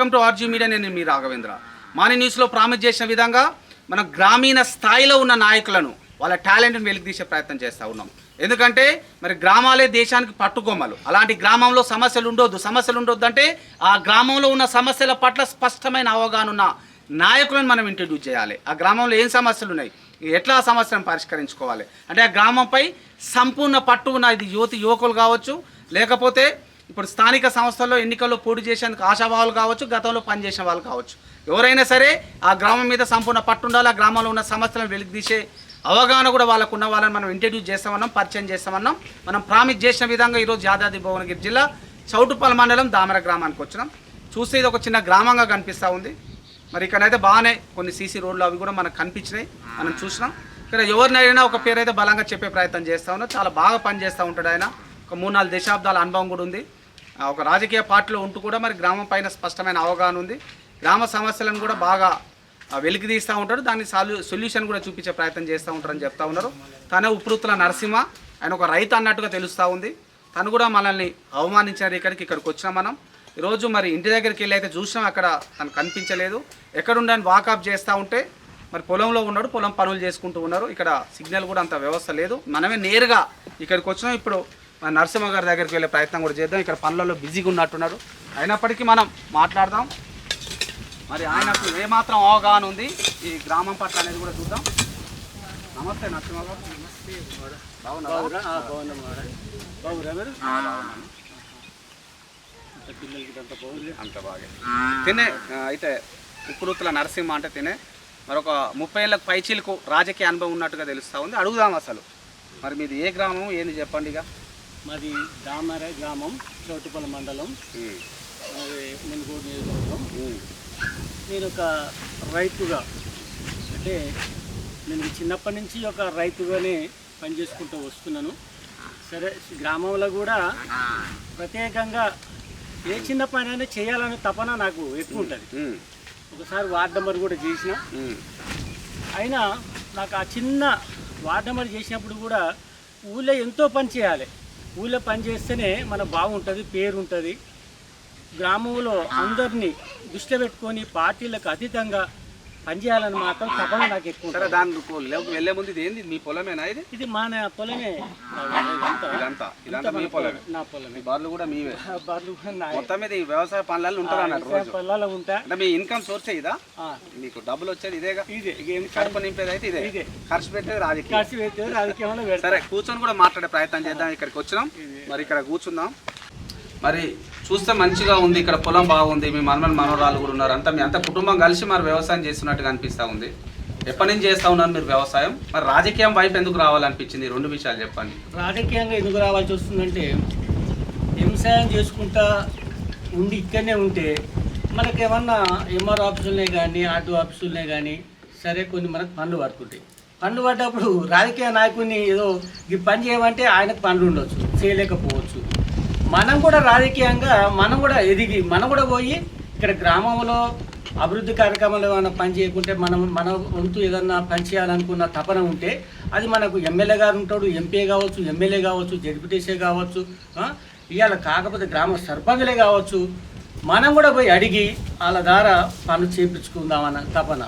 Welcome to RG media. నేను మీ రాఘవేంద్ర. మాని న్యూస్లో ప్రామిస్ చేసిన విధంగా మనం గ్రామీణ స్థాయిలో ఉన్న నాయకులను వాళ్ళ టాలెంట్ని వెలికితీసే ప్రయత్నం చేస్తూ ఉన్నాం. ఎందుకంటే మరి గ్రామాలే దేశానికి పట్టుకొమ్మలు. అలాంటి గ్రామంలో సమస్యలు ఉండొద్దు. సమస్యలు ఉండొద్దు అంటే ఆ గ్రామంలో ఉన్న సమస్యల పట్ల స్పష్టమైన అవగాహన ఉన్న నాయకులను మనం ఇంట్రడ్యూస్ చేయాలి. ఆ గ్రామంలో ఏం సమస్యలు ఉన్నాయి? ఎట్లా ఆ సమస్యలను పరిష్కరించుకోవాలి? అంటే ఆ గ్రామంపై సంపూర్ణ పట్టు ఉన్న ఇది యువతి యువకులు కావచ్చు లేకపోతే ఇప్పుడు స్థానిక సంస్థల్లో ఎన్నికల్లో పోటీ చేసేందుకు ఆశాభావాలు కావచ్చు గతంలో పనిచేసిన వాళ్ళు కావచ్చు. ఎవరైనా సరే ఆ గ్రామం మీద సంపూర్ణ పట్టు ఉండాలి ఆ గ్రామంలో ఉన్న సమస్యలను వెలికితీసే అవగాహన కూడా వాళ్ళకు ఉన్న వాళ్ళని మనం ఇంట్రడ్యూస్ చేస్తామన్నాం పరిచయం చేస్తామన్నాం. మనం ప్రామిస్ చేసిన విధంగా ఈరోజు యాదాద్రి భువనగిరి జిల్లా చౌటుపల్ మండలం దామర గ్రామానికి వచ్చినాం. చూస్తే ఇది ఒక చిన్న గ్రామంగా కనిపిస్తూ ఉంది. మరి ఇక్కడైతే బాగానే కొన్ని సీసీ రోడ్లు అవి కూడా మనకు కనిపించినాయి. మనం చూసినాం. ఇక్కడ ఎవరినైనా ఒక పేరు అయితే బలంగా చెప్పే ప్రయత్నం చేస్తా ఉన్నాం. చాలా బాగా పనిచేస్తూ ఉంటాడు ఆయన. ఒక మూడు నాలుగు దశాబ్దాల అనుభవం కూడా ఉంది. ఒక రాజకీయ పార్టీలో ఉంటూ కూడా మరి గ్రామం పైన స్పష్టమైన అవగాహన ఉంది. గ్రామ సమస్యలను కూడా బాగా వెలికితీస్తూ వెలికి తీస్తూ ఉంటాడు దాన్ని సాల్యూ సొల్యూషన్ కూడా చూపించే ప్రయత్నం చేస్తూ ఉంటారని చెప్తా ఉన్నారు. తన ఉప్పుడుతుల నరసింహ ఆయన ఒక రైతు అన్నట్టుగా తెలుస్తూ ఉంది. తను కూడా మనల్ని అవమానించారు ఇక్కడికి ఇక్కడికి వచ్చినాం మనం. ఈరోజు మరి ఇంటి దగ్గరికి వెళ్ళి అయితే చూసినాం అక్కడ తను కనిపించలేదు. ఎక్కడుండని వాకప్ చేస్తూ ఉంటే మరి పొలంలో ఉన్నాడు పొలం పనులు చేసుకుంటూ ఉన్నారు. ఇక్కడ సిగ్నల్ కూడా అంత వ్యవస్థ లేదు. మనమే నేరుగా ఇక్కడికి వచ్చినాం. ఇప్పుడు మన నరసింహ గారి దగ్గరికి వెళ్ళే ప్రయత్నం కూడా చేద్దాం. ఇక్కడ పనులలో బిజీగా ఉన్నట్టున్నారు. అయినప్పటికీ మనం మాట్లాడదాం. మరి ఆయనకు ఏమాత్రం అవగాహన ఉంది ఈ గ్రామం పట్ల అనేది కూడా చూద్దాం. నమస్తే నరసింహ గారు. నమస్తే. అంత బాగా. తినే అయితే ఉప్పురుతుల నరసింహ అంటే తినే మరొక ముప్పై ఏళ్ళకు పైచీలకు రాజకీయ అనుభవం ఉన్నట్టుగా తెలుస్తూ ఉంది. అడుగుదాం అసలు. మరి మీది ఏ గ్రామం ఏంది చెప్పండి ఇక. మాది దామర గ్రామం చోటుపల్లి మండలం. ఉమ్, అది మునుగోడు నియోజకవర్గం. నేను ఒక రైతుగా అంటే నేను చిన్నప్పటి నుంచి ఒక రైతుగానే పనిచేసుకుంటూ వస్తున్నాను. సరే గ్రామంలో కూడా ప్రత్యేకంగా ఏ చిన్న పని అయినా చేయాలనే తపన నాకు ఎక్కువ ఉంటుంది. ఒకసారి వార్డ్ నెంబర్ కూడా చేసిన. అయినా నాకు ఆ చిన్న వార్డ్ నెంబర్ చేసినప్పుడు కూడా ఊళ్ళో ఎంతో పని చేయాలి. ఊళ్ళో పని చేస్తేనే మన బాగుంటుంది పేరు ఉంటుంది గ్రామంలో అందరినీ దృష్టిలో పెట్టుకొని పార్టీలకు అతీతంగా పనిచేయాలని మాత్రం తపన నాకు ఎక్కువ సరే లేవు- వెళ్ళే ముందు ఇది ఏంది? మీ పొలమేనా ఇది? ఇది మన పొలమే. ఇదంతా. ఇదంతా. మీ పొలమే. నా మీ పొలమే బార్లు కూడా మీవే. కూడా నాయే. మొత్తం మీద ఈ వ్యవసాయ పనులలో ఉంటారు అన్నట్టు రోజు. పొలాల్లో ఉంటా. అంటే మీ ఇన్కమ్ సోర్స్ ఇదా? మీకు డబ్బులు వచ్చేది ఇదేగా? ఇదే. కడుపు నింపేది అయితే ఇదే. ఇదే. ఖర్చు పెట్టేది రాజకీయం. ఖర్చు పెడితే రాజకీయంలో సరే కూర్చొని కూడా మాట్లాడే ప్రయత్నం చేద్దాం. ఇక్కడికి వచ్చినాం. మరి ఇక్కడ కూర్చుందాం. మరి చూస్తే మంచిగా ఉంది ఇక్కడ పొలం బాగుంది మీ మనమని మనవరాలు కూడా ఉన్నారు. అంతా మీ అంత కుటుంబం కలిసి మరి వ్యవసాయం చేస్తున్నట్టుగా అనిపిస్తూ ఉంది. ఎప్పటి నుంచి చేస్తూ ఉన్నారు మీరు వ్యవసాయం? మరి రాజకీయం వైపు ఎందుకు రావాలనిపించింది? రెండు విషయాలు చెప్పండి. రాజకీయంగా ఎందుకు రావాల్సి వస్తుందంటే వ్యవసాయం చేసుకుంటా ఉండి ఇక్కడనే ఉంటే మనకేమన్నా ఎంఆర్ ఆఫీసులనే కానీ ఆర్టీ ఆఫీసులనే కానీ సరే కొన్ని మనకు పనులు పడుతుంటాయి పనులు పడ్డప్పుడు రాజకీయ నాయకుడిని ఏదో ఈ పని చేయమంటే ఆయనకు పనులు ఉండొచ్చు చేయలేకపోవచ్చు. మనం కూడా రాజకీయంగా మనం కూడా ఎదిగి మనం కూడా పోయి ఇక్కడ గ్రామంలో అభివృద్ధి కార్యక్రమాలు ఏమైనా పని చేయకుంటే మనం మన వంతు ఏదన్నా పని చేయాలనుకున్న తపన ఉంటే అది మనకు ఎమ్మెల్యే గారు ఉంటాడు ఎంపీ కావచ్చు ఎమ్మెల్యే కావచ్చు జడ్పీటీసీ కావచ్చు ఇవాళ కాకపోతే గ్రామ సర్పంచులే కావచ్చు. మనం కూడా పోయి అడిగి వాళ్ళ ద్వారా పనులు చేయించుకుందామన్న తపన.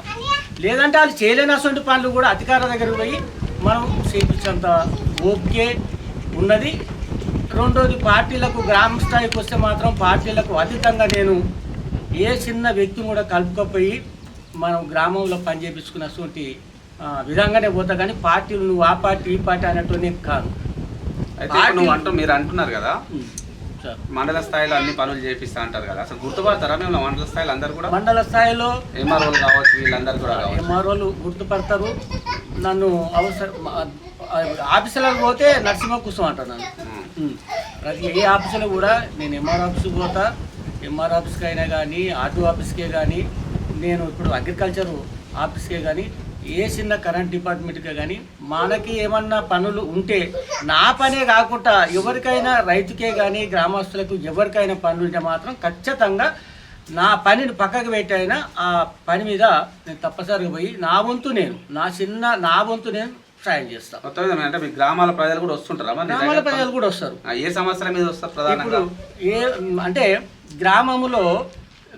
లేదంటే వాళ్ళు చేయలేని అటువంటి పనులు కూడా అధికారుల దగ్గరకు పోయి మనం చేయించేంత ఓకే ఉన్నది. రెండోది పార్టీలకు గ్రామ స్థాయికి వస్తే మాత్రం పార్టీలకు అతీతంగా నేను ఏ చిన్న వ్యక్తిని కూడా కలుపుకపోయి మనం గ్రామంలో పని చేయించుకున్నటువంటి ఆ, విధంగానే పోతా. కానీ పార్టీలు నువ్వు ఆ పార్టీ ఈ పార్టీ అన్నట్టునే కాదు. అయితే ఇప్పుడు నువ్వు అంటూ మీరు అంటున్నారు కదా మండల స్థాయిలో అన్ని పనులు చేపిస్తా అంటారు కదా. అసలు గుర్తుపడతారా మేము మండల స్థాయిలో అందరు కూడా? మండల స్థాయిలో ఎంఆర్ఓలు కావచ్చు వీళ్ళందరూ కూడా ఎంఆర్ఓలు గుర్తుపడతారు. నన్ను అవసరం ఆఫీసులకు పోతే నరసింహ కూర్చో అంటారు నన్ను. ప్రతి ఏ ఆఫీసులో కూడా నేను ఎంఆర్ ఆఫీస్కి పోతా. ఎంఆర్ ఆఫీస్కి అయినా కానీ ఆటో ఆఫీస్కే కానీ నేను ఇప్పుడు అగ్రికల్చర్ ఆఫీస్కే కానీ ఏ చిన్న కరెంట్ డిపార్ట్మెంట్కే కానీ మనకి ఏమన్నా పనులు ఉంటే నా పనే కాకుండా ఎవరికైనా రైతుకే కానీ గ్రామస్తులకు ఎవరికైనా పనులు ఉంటే మాత్రం ఖచ్చితంగా నా పనిని పక్కకు పెట్టైనా ఆ పని మీద నేను తప్పనిసరిగా పోయి నా వంతు నేను నా చిన్న నా వంతు నేను సాయం చేస్తాను మొత్తం అంటే మీ గ్రామాల ప్రజలు కూడా వస్తుంటారా గ్రామాల ప్రజలు కూడా వస్తారు. ఏ సమస్యల మీద వస్తారు ప్రధానంగా? ఏ అంటే గ్రామములో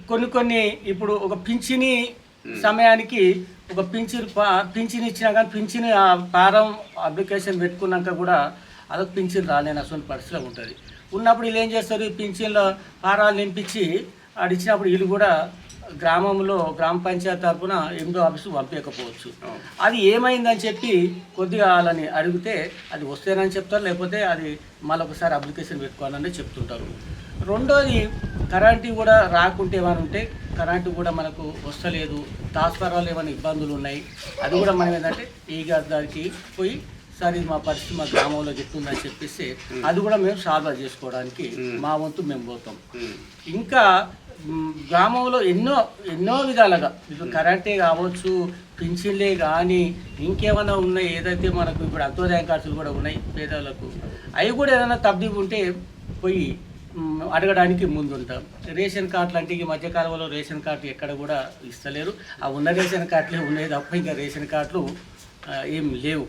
కొన్ని కొన్ని ఇప్పుడు ఒక పింఛని సమయానికి ఒక పింఛన్ పింఛన్ ఇచ్చినా కానీ పింఛన్ ఆ ఫారం అప్లికేషన్ పెట్టుకున్నాక కూడా అదొక పింఛన్ రాలేని అటువంటి పరిస్థితిలో ఉంటుంది. ఉన్నప్పుడు వీళ్ళు ఏం చేస్తారు? ఈ పింఛన్లో ఫారాలు నింపించి ఆడు ఇచ్చినప్పుడు వీళ్ళు కూడా గ్రామంలో గ్రామ పంచాయతీ తరఫున ఎనిమిదో ఆఫీసు పంపించకపోవచ్చు అది ఏమైందని చెప్పి కొద్దిగా వాళ్ళని అడిగితే అది వస్తేనని చెప్తారు లేకపోతే అది మళ్ళొకసారి అప్లికేషన్ పెట్టుకోవాలని చెప్తుంటారు. రెండోది కరెంటు కూడా రాకుంటే ఏమైనా ఉంటే కరెంటు కూడా మనకు వస్తలేదు. ట్రాన్స్ఫార్మర్లు ఏమైనా ఇబ్బందులు ఉన్నాయి. అది కూడా మనం ఏంటంటే ఈ దానికి పోయి సార్ ఇది మా పరిస్థితి మా గ్రామంలో చెప్తుందని చెప్పేసి అది కూడా మేము సాల్వ్ చేసుకోవడానికి మా వంతు మేము పోతాం. ఇంకా గ్రామంలో ఎన్నో ఎన్నో విధాలుగా ఇప్పుడు కరెంటే కావచ్చు పింఛన్లే కానీ ఇంకేమైనా ఉన్నాయి? ఏదైతే మనకు ఇప్పుడు అంత్యోదయ ఖర్చులు కూడా ఉన్నాయి పేదలకు అవి కూడా ఏదైనా తబ్ది ఉంటే పోయి అడగడానికి ముందుంటాం. రేషన్ కార్డులు అంటే ఈ మధ్యకాలంలో రేషన్ కార్డు ఎక్కడ కూడా ఇస్తలేరు. ఆ ఉన్న రేషన్ కార్డులే ఉన్నాయి తప్ప ఇంకా రేషన్ కార్డులు ఏం లేవు.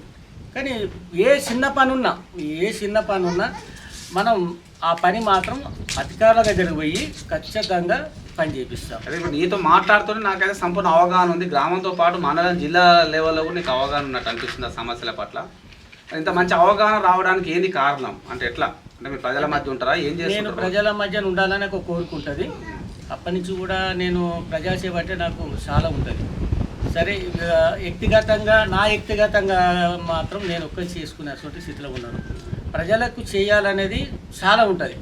కానీ ఏ చిన్న పని ఉన్నా ఏ చిన్న పని ఉన్నా మనం ఆ పని మాత్రం అధికారుల దగ్గరికి పోయి ఖచ్చితంగా పని చేపిస్తాం. అదే ఇప్పుడు నీతో మాట్లాడుతూనే నాకైతే సంపూర్ణ అవగాహన ఉంది. గ్రామంతో పాటు మండలం జిల్లా లెవెల్లో కూడా నీకు అవగాహన ఉన్నట్టు అనిపిస్తుంది ఆ సమస్యల పట్ల. ఇంత మంచి అవగాహన రావడానికి ఏంది కారణం? అంటే ఎట్లా? మీరు ప్రజల మధ్య ఉంటారా? ఏం నేను ప్రజల మధ్య ఉండాలని ఒక కోరిక ఉంటుంది. అప్పటి నుంచి కూడా నేను ప్రజాసేవ అంటే నాకు చాలా ఉంటుంది. సరే ఇక వ్యక్తిగతంగా నా వ్యక్తిగతంగా మాత్రం నేను ఒక్కరి చేసుకునే అటువంటి స్థితిలో ఉన్నాను. ప్రజలకు చేయాలనేది చాలా ఉంటుంది.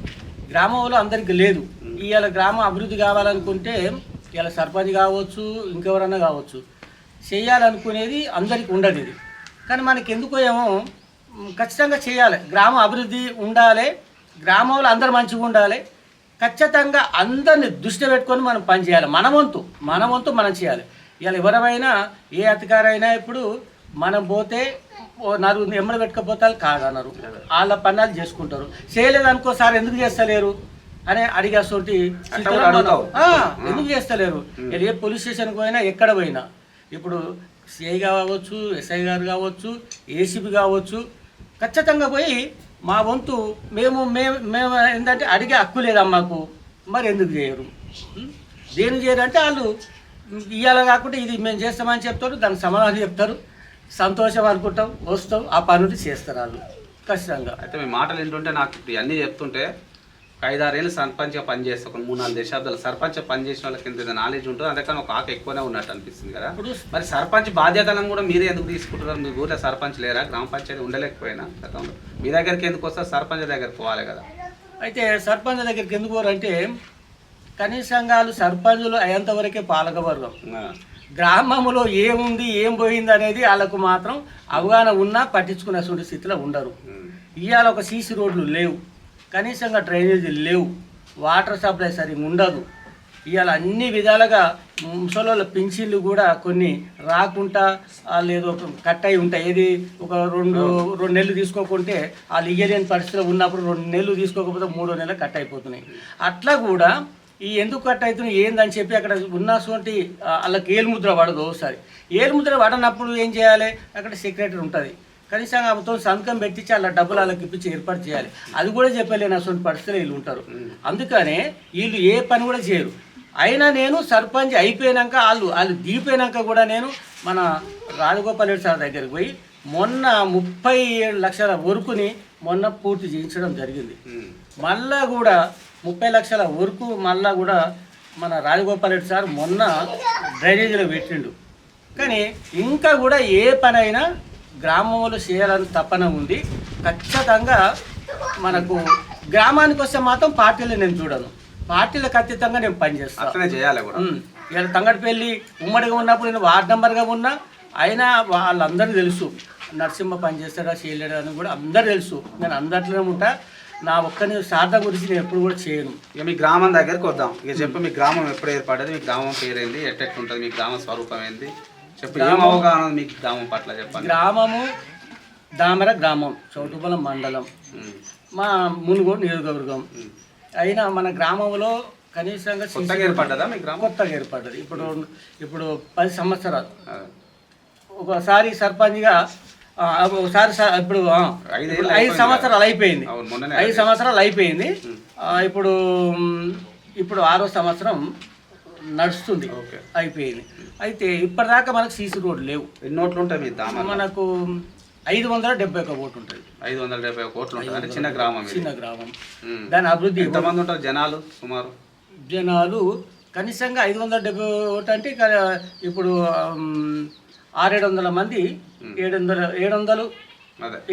గ్రామంలో అందరికీ లేదు. ఇవాళ గ్రామం అభివృద్ధి కావాలనుకుంటే ఇవాళ సర్పంచ్ కావచ్చు ఇంకెవరన్నా కావచ్చు. చేయాలనుకునేది అందరికీ ఉండదు ఇది కానీ మనకి ఎందుకో ఏమో ఖచ్చితంగా చేయాలి. గ్రామం అభివృద్ధి ఉండాలి. గ్రామంలో అందరు మంచిగా ఉండాలి. ఖచ్చితంగా అందరిని దృష్టి పెట్టుకొని మనం పని చేయాలి. మన వంతు మన వంతు మనం చేయాలి. ఇవాళ ఎవరైనా ఏ అధికారైనా ఇప్పుడు మనం పోతే నలుగురు ఎమ్మడి పెట్టుకపోతారు కాదన్నారు. వాళ్ళ పన్నాలు చేసుకుంటారు. చేయలేదు అనుకో సార్ ఎందుకు చేస్తలేరు? అని అడిగేసోటి. ఎందుకు చేస్తలేరు? ఏ పోలీస్ స్టేషన్కి పోయినా ఎక్కడ పోయినా. ఇప్పుడు సిఐ కావచ్చు ఎస్ఐ గారు కావచ్చు ఏసీపీ కావచ్చు ఖచ్చితంగా పోయి మా వంతు మేము మేము మేము ఏంటంటే అడిగే హక్కు లేదమ్మాకు మరి ఎందుకు చేయరు? దేని చేయరంటే వాళ్ళు ఇవాళ కాకుండా ఇది మేము చేస్తామని చెప్తారు దానికి సమాధానం చెప్తారు. సంతోషం అనుకుంటాం వస్తాం ఆ పనులు చేస్తారు వాళ్ళు. ఖచ్చితంగా. అయితే మీ మాటలు ఏంటంటే నాకు ఇవన్నీ చెప్తుంటే ఐదారేళ్ళు సర్పంచ్గా పనిచేస్తే ఒక మూడు నాలుగు దశాబ్దాలు సర్పంచ్ పనిచేసిన వాళ్ళకి ఎంత నాలెడ్జ్ ఉంటుంది అందుకని ఒక ఆక ఎక్కువనే ఉన్నట్టు అనిపిస్తుంది కదా. ఇప్పుడు మరి సర్పంచ్ బాధ్యతలను కూడా మీరే ఎందుకు తీసుకుంటున్నారు? మీ ఊర్లో సర్పంచ్ లేరా? గ్రామ పంచాయతీ ఉండలేకపోయినా గతంలో. మీ దగ్గరికి ఎందుకు వస్తారు? సర్పంచ్ దగ్గరికి పోవాలి కదా. అయితే సర్పంచ్ దగ్గరికి ఎందుకు పోరంటే కనీసంగాలు సర్పంచులు అయ్యేంతవరకే పాలకవర్గం గ్రామంలో ఏముంది ఏం పోయింది అనేది వాళ్ళకు మాత్రం అవగాహన ఉన్నా పట్టించుకునే స్థితిలో ఉండరు. ఇవాళ ఒక సీసీ రోడ్లు లేవు. కనీసంగా డ్రైనేజీలు లేవు. వాటర్ సప్లై సరిగ్గా ఉండదు. ఇవాళ అన్ని విధాలుగా ముసలోళ్ళ పింఛన్లు కూడా కొన్ని రాకుండా వాళ్ళు ఏదో కట్ అయి ఉంటాయి. ఏది ఒక రెండు రెండు నెలలు తీసుకోకుంటే వాళ్ళు ఇయ్యలేని పరిస్థితిలో ఉన్నప్పుడు రెండు నెలలు తీసుకోకపోతే మూడో నెలలు కట్ అయిపోతున్నాయి. అట్లా కూడా ఈ ఎందుకు కట్ అవుతున్నాయి ఏందని చెప్పి అక్కడ ఉన్నటువంటి వాళ్ళకి ఏలుముద్ర పడదు ఒకసారి. ఏలుముద్ర పడనప్పుడు ఏం చేయాలి? అక్కడ సెక్రటరీ ఉంటుంది. కనీసం ఆమెతో సంతకం పెట్టించి అలా డబ్బులు వాళ్ళకి ఇప్పించి ఏర్పాటు చేయాలి. అది కూడా చెప్పలేని అటువంటి పరిస్థితులు వీళ్ళు ఉంటారు. అందుకనే వీళ్ళు ఏ పని కూడా చేయరు. అయినా నేను సర్పంచ్ అయిపోయినాక వాళ్ళు వాళ్ళు దిగిపోయినాక కూడా నేను మన రాజగోపాల్ రెడ్డి సార్ దగ్గరికి పోయి మొన్న ముప్పై ఏడు లక్షల వరకుని మొన్న పూర్తి చేయించడం జరిగింది. మళ్ళా కూడా ముప్పై లక్షల వరకు మళ్ళా కూడా మన రాజగోపాల్ రెడ్డి సార్ మొన్న డ్రైనేజీలో పెట్టిండు. కానీ ఇంకా కూడా ఏ పనైనా గ్రామంలో చేయాలని తపన ఉంది. ఖచ్చితంగా మనకు గ్రామానికి వస్తే మాత్రం పార్టీలు నేను చూడను. పార్టీలకు అతీతంగా నేను పనిచేస్తాను అట్లనే చేయాలి కూడా. ఇలా తంగడిపల్లి ఉమ్మడిగా ఉన్నప్పుడు నేను వార్డ్ నెంబర్గా ఉన్నా. అయినా వాళ్ళందరికీ తెలుసు. నరసింహ పని చేస్తాడా చేయలేడా అని కూడా అందరు తెలుసు. నేను అందరిలోనే ఉంటా. నా ఒక్కని శారద గురించి నేను ఎప్పుడు కూడా చేయను. ఇక మీ గ్రామం దగ్గరికి వద్దాం. ఇక చెప్పు మీ గ్రామం ఎప్పుడు ఏర్పడ్డది? మీ గ్రామం పేరేంది? ఎట్టెట్టుంటుంది మీ గ్రామ స్వరూపం ఏంది? చెప్పు ఏం అవగాహన ఉంది మీ గ్రామం పట్ల చెప్పండి. గ్రామము దామర గ్రామం చౌటుపల్లం మండలం. మా మునుగోడు నియోజకవర్గం. అయినా మన గ్రామంలో కనీసంగా కొత్తగా ఏర్పడ్డదా మీ గ్రామం? కొత్తగా ఏర్పడ్డది. ఇప్పుడు ఇప్పుడు పది సంవత్సరాలు. ఒకసారి సర్పంచ్గా ఒకసారి ఇప్పుడు ఐదు సంవత్సరాలు అయిపోయింది. ఐదు సంవత్సరాలు అయిపోయింది. ఇప్పుడు ఇప్పుడు ఆరో సంవత్సరం నడుస్తుంది. ఓకే. అయిపోయింది. అయితే ఇప్పటిదాకా మనకు సీసీ రోడ్ లేవు. ఎన్ని నోట్లు ఉంటాయి మనకు ఐదు వందల డెబ్బై ఒక ఓటు ఉంటుంది ఐదు వందల డెబ్బై కోట్లు ఉంటుంది అంటే చిన్న గ్రామం చిన్న గ్రామం. దాని అభివృద్ధి ఎంతమంది ఉంటారు జనాలు సుమారు? జనాలు కనీసంగా ఐదు వందల డెబ్బై ఒకటి అంటే ఇప్పుడు ఆరేడు వందల మంది ఏడు వందల ఏడు వందలు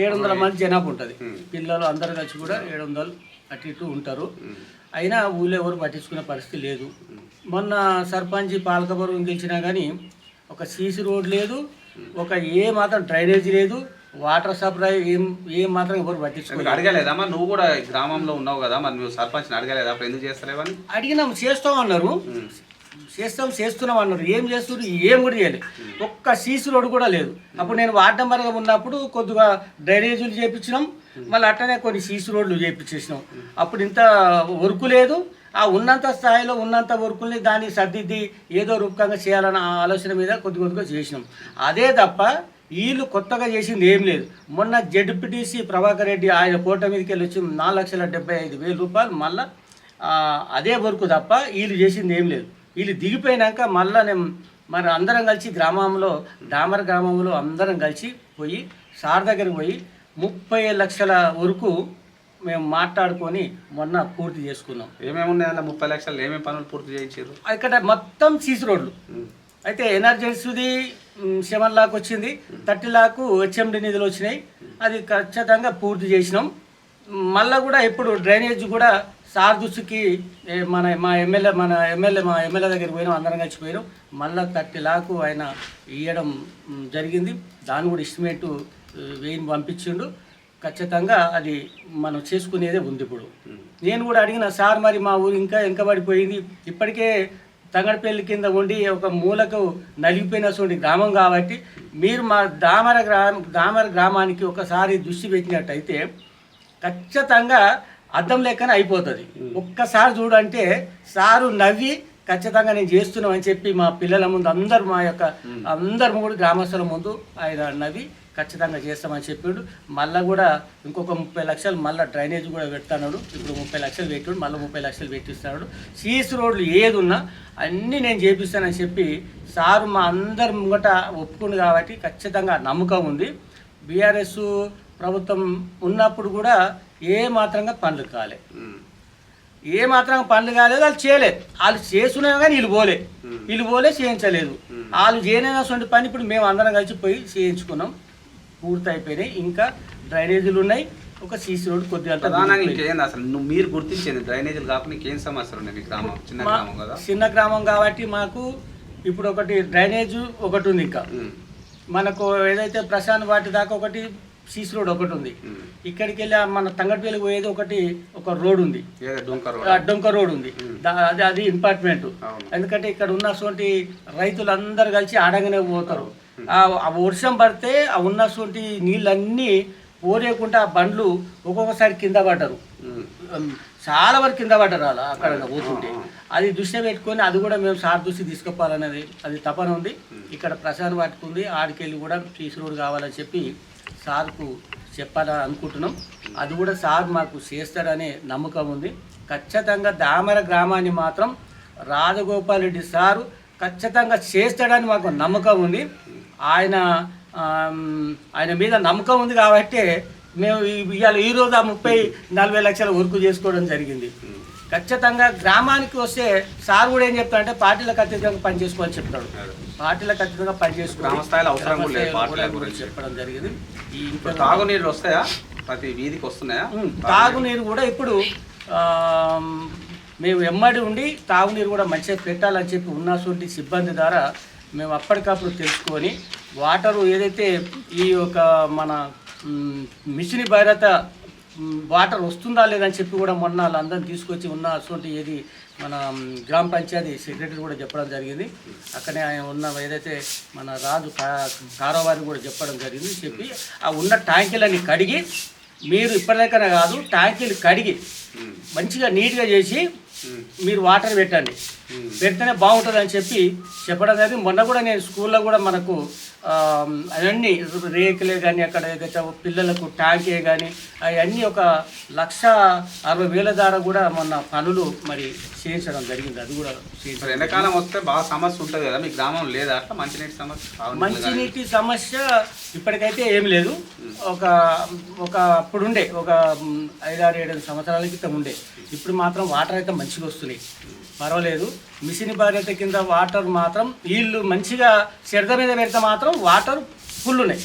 ఏడు వందల మంది జనాభా ఉంటుంది. పిల్లలు అందరు కలిసి కూడా ఏడు వందలు అటు ఇటు ఉంటారు. అయినా ఊళ్ళో ఎవరు పట్టించుకునే పరిస్థితి లేదు. మొన్న సర్పంచ్ పాలకపురం గెలిచినా కానీ ఒక సీసీ రోడ్ లేదు ఒక ఏ మాత్రం డ్రైనేజ్ లేదు వాటర్ సప్లై ఏం ఏం మాత్రం ఎవరు పట్టించుకోలేదు. అడగలేదా మరి? నువ్వు కూడా గ్రామంలో ఉన్నావు కదా మరి నువ్వు సర్పంచ్ని అడగలేదా? అప్పుడు ఎందుకు చేస్తలేవని అడిగినాం చేస్తాం అన్నారు. చేస్తాం చేస్తున్నాం అన్నారు. ఏం చేస్తున్నారు ఏం కూడా చేయలేదు ఒక్క సీసీ రోడ్ కూడా లేదు. అప్పుడు నేను వార్డ్ నెంబర్గా ఉన్నప్పుడు కొద్దిగా డ్రైనేజీలు చేపించినాం. మళ్ళీ అట్టనే కొన్ని సీసీ రోడ్లు చేపించేసినాం. అప్పుడు ఇంత వర్క్ లేదు. ఆ ఉన్నంత స్థాయిలో ఉన్నంత వర్కుల్ని దాన్ని సర్దిద్ది ఏదో రూపకంగా చేయాలన్న ఆలోచన మీద కొద్ది కొద్దిగా చేసినాం. అదే తప్ప వీళ్ళు కొత్తగా చేసింది ఏం లేదు. మొన్న జడ్పీటీసీ ప్రభాకర్ రెడ్డి ఆయన కోట మీదకి వెళ్ళి వచ్చి నాలుగు లక్షల డెబ్బై ఐదు వేల రూపాయలు మళ్ళా అదే వరకు తప్ప వీళ్ళు చేసింది ఏం లేదు. వీళ్ళు దిగిపోయినాక మళ్ళా నేను మరి అందరం కలిసి గ్రామంలో డామర్ గ్రామంలో అందరం కలిసి పోయి సార్ దగ్గరికి పోయి ముప్పై లక్షల వరకు మేము మాట్లాడుకొని మొన్న పూర్తి చేసుకున్నాం. ఏమేమి ఉన్నాయి అలా ముప్పై లక్షలు ఏమేమి పనులు పూర్తి చేయించారు ఇక్కడ మొత్తం సీసీ రోడ్లు. అయితే ఎనర్జెన్సీది సెవెన్ లాక్ వచ్చింది. థర్టీ లాక్ హెచ్ఎండి నిధులు వచ్చినాయి. అది ఖచ్చితంగా పూర్తి చేసినాం. మళ్ళా కూడా ఇప్పుడు డ్రైనేజ్ కూడా సార్ దృష్టికి మన మా ఎమ్మెల్యే మన ఎమ్మెల్యే మా ఎమ్మెల్యే దగ్గరికి పోయినాం అందరం కలిసి పోయినాం. మళ్ళా థర్టీ లాక్ ఆయన ఇవ్వడం జరిగింది. దాన్ని కూడా ఎస్టిమేట్ వేయిని పంపించిండు. ఖచ్చితంగా అది మనం చేసుకునేదే ఉంది ఇప్పుడు. నేను కూడా అడిగిన సార్ మరి మా ఊరు ఇంకా వెనకబడిపోయింది ఇప్పటికే తంగడపల్లి కింద ఉండి ఒక మూలకు నలిగిపోయినటువంటి గ్రామం కాబట్టి మీరు మా దామర గ్రామ దామర గ్రామానికి ఒకసారి దృష్టి పెట్టినట్టయితే ఖచ్చితంగా అద్దం లెక్కన అయిపోతుంది. ఒక్కసారి చూడంటే సారు నవ్వి ఖచ్చితంగా నేను చేస్తున్నాం అని చెప్పి మా పిల్లల ముందు అందరు మా యొక్క అందరు కూడా గ్రామస్తుల ముందు ఆయన నవ్వి ఖచ్చితంగా చేస్తామని చెప్పిండు. మళ్ళీ కూడా ఇంకొక ముప్పై లక్షలు మళ్ళీ డ్రైనేజ్ కూడా పెడతాడు ఇప్పుడు ముప్పై లక్షలు పెట్టాడు మళ్ళీ ముప్పై లక్షలు పెట్టిస్తున్నాడు సీసీ రోడ్లు ఏది ఉన్నా అన్నీ నేను చేపిస్తానని చెప్పి సారు మా అందరి ముంగట ఒప్పుకుంది కాబట్టి ఖచ్చితంగా నమ్మకం ఉంది. బీఆర్ఎస్ ప్రభుత్వం ఉన్నప్పుడు కూడా ఏ మాత్రంగా పనులు కాలే. ఏ మాత్రం పనులు కాలేదు వాళ్ళు చేయలేదు. వాళ్ళు చేస్తున్నా కానీ వీళ్ళు పోలే. వీళ్ళు పోలే చేయించలేదు. వాళ్ళు చేయనటువంటి పని ఇప్పుడు మేము అందరం కలిసి పోయి చేయించుకున్నాం. పూర్తి అయిపోయినాయి ఇంకా డ్రైనేజీలు ఉన్నాయి. ఒక సీసీ రోడ్ కొద్దిగా ప్రధానంగా. ఇంకేంది అసలు? నువ్వు మీరు గుర్తించేది డ్రైనేజీలు కాకుండా ఇంకేం సమస్యలు ఉన్నాయి మీ గ్రామం? చిన్న గ్రామం కదా? చిన్న గ్రామం కాబట్టి మాకు ఇప్పుడు ఒకటి డ్రైనేజ్ ఒకటి ఉంది ఇంకా. మనకు ఏదైతే ప్రశాంత్ వాటి దాకా ఒకటి సీసీ రోడ్ ఒకటి ఉంది. ఇక్కడికి వెళ్ళి మన తంగటిపల్లి పోయేది ఒకటి ఒక రోడ్ ఉంది. డొంక రోడ్. ఆ డొంక రోడ్ ఉంది. అది అది ఇంపార్ట్మెంట్. ఎందుకంటే ఇక్కడ ఉన్నటువంటి రైతులందరూ కలిసి ఆడంగానే పోతారు. ఆ వర్షం పడితే ఆ ఉన్నటువంటి నీళ్ళన్నీ పోరేకుండా ఆ బండ్లు ఒక్కొక్కసారి కింద పడ్డారు. చాలా వరకు కింద పడ్డారు అలా అక్కడ పోతుంటే అది దృష్టి పెట్టుకొని అది కూడా మేము సార్ దృష్టి తీసుకుపోవాలనేది అది తపన ఉంది. ఇక్కడ ప్రసాద్ పట్టుకుంది ఆడికెళ్ళి కూడా సీసీ రోడ్ కావాలని చెప్పి సార్కు చెప్పాలని అనుకుంటున్నాం అది కూడా సార్ మాకు చేస్తాడనే నమ్మకం ఉంది. ఖచ్చితంగా దామర గ్రామాన్ని మాత్రం రాజగోపాల్ రెడ్డి సారు ఖచ్చితంగా చేస్తాడని మాకు నమ్మకం ఉంది. ఆయన ఆయన మీద నమ్మకం ఉంది కాబట్టి మేము ఇవాళ ఈరోజు ఆ ముప్పై నలభై లక్షల వర్క్ చేసుకోవడం జరిగింది. ఖచ్చితంగా గ్రామానికి వస్తే సార్ కూడా ఏం చెప్తాడంటే పార్టీలకు అతీతంగా పనిచేసుకోవాలని చెప్తాడు. పార్టీలకు గ్రామ స్థాయిలో అవసరం కూడా లేదు పార్టీల గురించి. చెప్పడం జరిగింది. ఈ ఇప్పుడు తాగునీళ్ళు వస్తాయా? ప్రతి వీధికి వస్తున్నాయా? తాగునీరు. కూడా ఇప్పుడు మేము ఎమ్మడి ఉండి తాగునీరు కూడా మంచిగా పెట్టాలని చెప్పి ఉన్నటువంటి సిబ్బంది ద్వారా మేము అప్పటికప్పుడు తెలుసుకొని వాటరు ఏదైతే ఈ యొక్క మన మిషన్ భైరత వాటర్ వస్తుందా లేదని చెప్పి కూడా మొన్న వాళ్ళందరిని తీసుకొచ్చి ఉన్న అటువంటి ఏది మన గ్రామ పంచాయతీ సెక్రటరీ కూడా చెప్పడం జరిగింది అక్కడే ఆయన ఉన్న ఏదైతే మన రాజు కా- కారోబారి కూడా చెప్పడం జరిగింది చెప్పి ఆ ఉన్న ట్యాంకీలన్నీ కడిగి మీరు ఇప్పటిదాకా కాదు ట్యాంకీలు కడిగి. మంచిగా నీట్గా చేసి. మీరు వాటర్ పెట్టండి. పెడితేనే బాగుంటుంది అని చెప్పి చెప్పడం జరిగింది మొన్న కూడా నేను స్కూల్లో కూడా మనకు అవన్నీ రేకులే కానీ అక్కడ పిల్లలకు ట్యాంకే కానీ అవన్నీ ఒక లక్ష అరవై వేల ద్వారా కూడా మొన్న పనులు మరి చేయించడం జరిగింది. అది కూడా ఎండాకాలం వస్తే బాగా సమస్య ఉంటుంది కదా? మీ గ్రామం లేదా అట్లా? మంచినీటి సమస్య? మంచినీటి సమస్య ఇప్పటికైతే ఏం లేదు. ఒక ఒక అప్పుడు ఉండే ఒక ఐదారు ఏడు సంవత్సరాల క్రితం ఉండే. ఇప్పుడు మాత్రం వాటర్ అయితే మంచిగా వస్తున్నాయి. పర్వాలేదు. మిషన్ బాధ్యత కింద వాటర్ మాత్రం వీళ్ళు మంచిగా చెడత మీద పెడితే మాత్రం వాటర్ ఫుల్ ఉన్నాయి.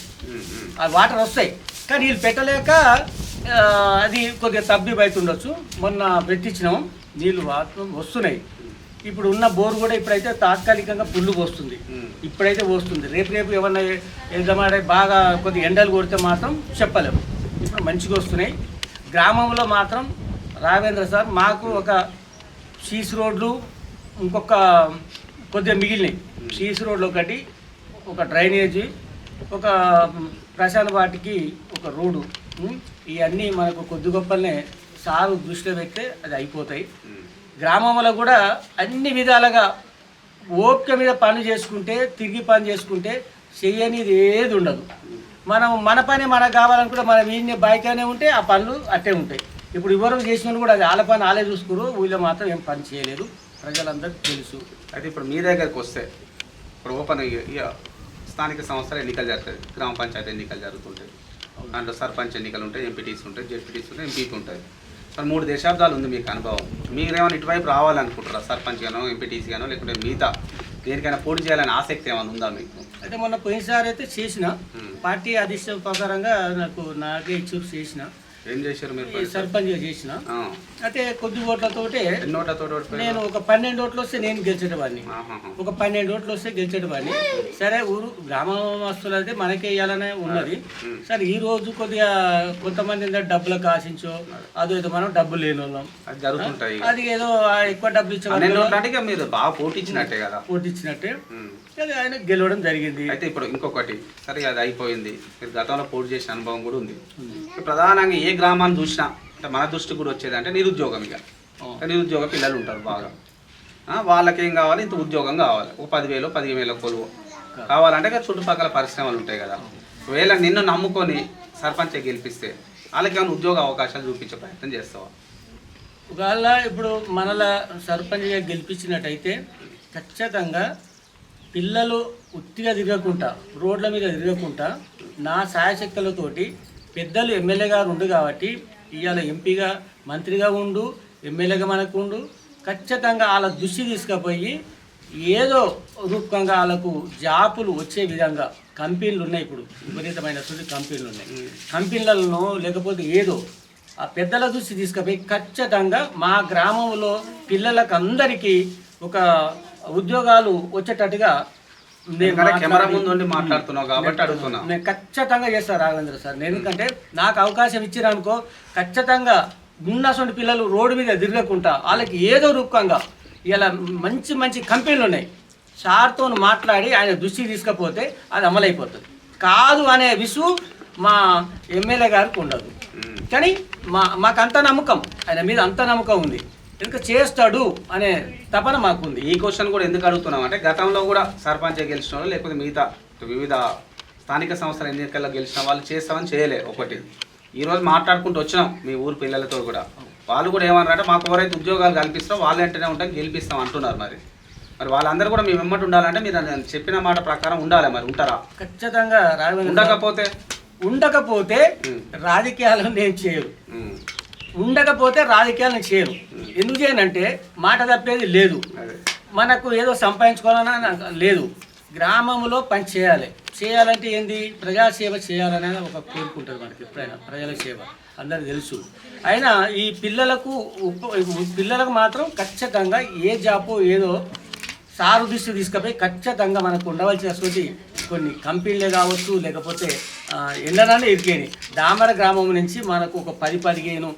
ఆ వాటర్ వస్తాయి. కానీ వీళ్ళు పెట్టలేక అది కొద్దిగా తబ్బి బయట ఉండొచ్చు. మొన్న పెట్టించినాం నీళ్ళు మాత్రం వస్తున్నాయి. ఇప్పుడు ఉన్న బోర్ కూడా ఇప్పుడైతే తాత్కాలికంగా పుల్లు పోస్తుంది. ఇప్పుడైతే వస్తుంది రేపు రేపు ఏమన్నా ఏదైనా బాగా కొద్ది ఎండలు కొడితే మాత్రం చెప్పలేము. ఇప్పుడు మంచిగా వస్తున్నాయి. గ్రామంలో మాత్రం రాఘవేంద్ర సార్ మాకు ఒక సీస్ రోడ్లు ఇంకొక కొద్దిగా మిగిలినాయి. సీస్ రోడ్లు ఒకటి ఒక డ్రైనేజీ ఒక ప్రశాంత్ వాటికి ఒక రోడ్డు. ఇవన్నీ మనకు కొద్ది గొప్పలనే సారు దృష్టిలో పెడితే అది అయిపోతాయి. గ్రామంలో కూడా అన్ని విధాలుగా ఓపిక మీద పని చేసుకుంటే తిరిగి పని చేసుకుంటే చేయనిది ఏది ఉండదు. మనం మన పని మనకు కావాలనుకుంటే మనం ఈయన బైకానే ఉంటే ఆ పనులు అట్టే ఉంటాయి. ఇప్పుడు ఎవరు చేసిన కూడా అది వాళ్ళ పని వాళ్ళే చూసుకోరు. వీళ్ళు మాత్రం ఏం పని చేయలేదు. ప్రజలందరికీ తెలుసు. అయితే ఇప్పుడు మీ దగ్గరికి వస్తే ఇప్పుడు ఓపెన్ స్థానిక సంస్థల ఎన్నికలు జరుగుతాయి. గ్రామ పంచాయతీ ఎన్నికలు జరుగుతుంటాయి. దాంట్లో సర్పంచ్ ఎన్నికలు ఉంటాయి ఎంపీటీసీ ఉంటాయి జెడ్పీటీసీ ఉంటాయి ఎంపీపీ ఉంటాయి. మరి మూడు దశాబ్దాలు ఉంది మీకు అనుభవం. మీరేమైనా ఇటువైపు రావాలనుకుంటారా సర్పంచ్ గానో ఎంపీటీసీ గానో లేకుంటే మిగతా దేనికైనా పోటీ చేయాలని ఆసక్తి ఏమైనా ఉందా మీకు? అయితే మొన్న పోయినసారి అయితే చేసిన. పార్టీ అధిష్ట ప్రకారంగా నాకు నాకే ఇచ్చి చేసిన. ఏం చేశారు మీరు ఈ పోయినసారి? సర్పంచ్గా చేసిన ఆ. అయితే కొద్ది ఓట్లతోటే? నేను ఒక పన్నెండు ఓట్లు వస్తే నేను గెలిచేటవాడిని. ఒక పన్నెండు ఓట్లు వస్తే గెలిచేటవాడిని. సరే ఊరు గ్రామస్తులు అయితే మనకే ఇవ్వాలనే ఉన్నది. సరే ఈ రోజు కొద్దిగా కొంతమంది ఏంటంటే డబ్బులకు ఆశించో అదో. ఏదో మనం డబ్బులు లేని వాళ్ళం అది ఏదో ఎక్కువ డబ్బులు ఇచ్చే పన్నెండు వాళ్ళు ఓట్లు అంటే ఇక మీరు బాగా పోటీ ఇచ్చినట్టే కదా. పోటీ ఇచ్చినట్టే. ఉమ్. అది ఆయన గెలవడం జరిగింది. అయితే ఇప్పుడు ఇంకొకటి. సరే అది అయిపోయింది. మీరు గతంలో పోటీ చేసిన అనుభవం కూడా ఉంది. ప్రధానంగా ఏ గ్రామాన్ని చూసినా మన దృష్టికి కూడా వచ్చేది అంటే నిరుద్యోగం ఇక. నిరుద్యోగ పిల్లలు ఉంటారు బాగా. వాళ్ళకి ఏం కావాలి? ఇంత ఉద్యోగం కావాలి. ఒక పదివేలు పదిహేను వేల కొలువు. కావాలంటే చుట్టుపక్కల పరిశ్రమలు ఉంటాయి కదా. ఒకవేళ నిన్ను నమ్ముకొని సర్పంచ్ గెలిపిస్తే వాళ్ళకి ఏమైనా ఉద్యోగ అవకాశాలు చూపించే ప్రయత్నం చేస్తావా? ఒకవేళ ఇప్పుడు మనల సర్పంచ్గా గెలిపించినట్టయితే ఖచ్చితంగా పిల్లలు ఉత్తిగా తిరగకుండా రోడ్ల మీద తిరగకుండా నా సాయశక్తులతోటి పెద్దలు ఎమ్మెల్యే గారు ఉండు కాబట్టి ఇవాళ ఎంపీగా మంత్రిగా ఉండు ఎమ్మెల్యేగా మనకు ఉండు ఖచ్చితంగా వాళ్ళ దృష్టి తీసుకుపోయి ఏదో రూపంగా వాళ్ళకు జాపులు వచ్చే విధంగా కంపెనీలు ఉన్నాయి ఇప్పుడు విపరీతమైన కంపెనీలు ఉన్నాయి. కంపెనీలను లేకపోతే ఏదో ఆ పెద్దల దృష్టి తీసుకుపోయి ఖచ్చితంగా మా గ్రామంలో పిల్లలకు అందరికీ ఒక ఉద్యోగాలు వచ్చేటట్టుగా కెమెరా ముందు ఉండి మాట్లాడుతున్నావు కాబట్టి అడుగుతున్నా. నేను ఖచ్చితంగా చేస్తాను రాఘవేంద్ర సార్. నేను ఎందుకంటే నాకు అవకాశం ఇచ్చిరనుకో ఖచ్చితంగా ఉన్నటువంటి పిల్లలు రోడ్డు మీద తిరగకుండా వాళ్ళకి ఏదో రూపంగా ఇలా మంచి మంచి కంపెనీలు ఉన్నాయి. సార్తో మాట్లాడి ఆయన దృష్టికి తీసుకపోతే అది అమలైపోతుంది. కాదు అనే విసు మా ఎమ్మెల్యే గారికి ఉండదు. కానీ మా మాకు అంత నమ్మకం. ఆయన మీద అంత నమ్మకం ఉంది. ఇంకా చేస్తాడు అనే తపన మాకుంది. ఈ క్వశ్చన్ కూడా ఎందుకు అడుగుతున్నాం అంటే గతంలో కూడా సర్పంచ్ గెలిచిన వాళ్ళు లేకపోతే మిగతా వివిధ స్థానిక సంస్థల ఎన్నికల్లో గెలిచిన వాళ్ళు చేస్తామని చేయలే ఒకటి. ఈ రోజు మాట్లాడుకుంటూ వచ్చినాం మీ ఊరు పిల్లలతో కూడా. వాళ్ళు కూడా ఏమన్నారంటే మాకు ఎవరైతే ఉద్యోగాలు కల్పిస్తారో వాళ్ళు వెంటనే ఉంటాం గెలిపిస్తాం అంటున్నారు మరి. మరి వాళ్ళందరూ కూడా మీ వెంబడి ఉండాలంటే మీరు చెప్పిన మాట ప్రకారం ఉండాలి మరి ఉంటారా? ఖచ్చితంగా ఉండకపోతే? ఉండకపోతే ఉమ్. రాజకీయాలను నేను ఉమ్, ఉండకపోతే రాజకీయాలను చేయను ఎందుకు చేయనంటే మాట తప్పేది లేదు. మనకు ఏదో సంపాదించుకోవాలన్నా నాకు లేదు. గ్రామంలో పని చేయాలి. చేయాలంటే ఏంది? ప్రజాసేవ చేయాలనేది ఒక కోరిక ఉంటుంది మనకి ఎప్పుడైనా ప్రజల సేవ. అందరికి తెలుసు. అయినా ఈ పిల్లలకు పిల్లలకు మాత్రం ఖచ్చితంగా ఏ జాబో ఏదో సారు దృష్టి తీసుకుపోయి ఖచ్చితంగా మనకు ఉండవలసినటువంటి కొన్ని కంపెనీలే కావచ్చు లేకపోతే ఎండనాన్ని ఎండనన్నా ఇరికేని దామర గ్రామం నుంచి మనకు ఒక పది పదిహేను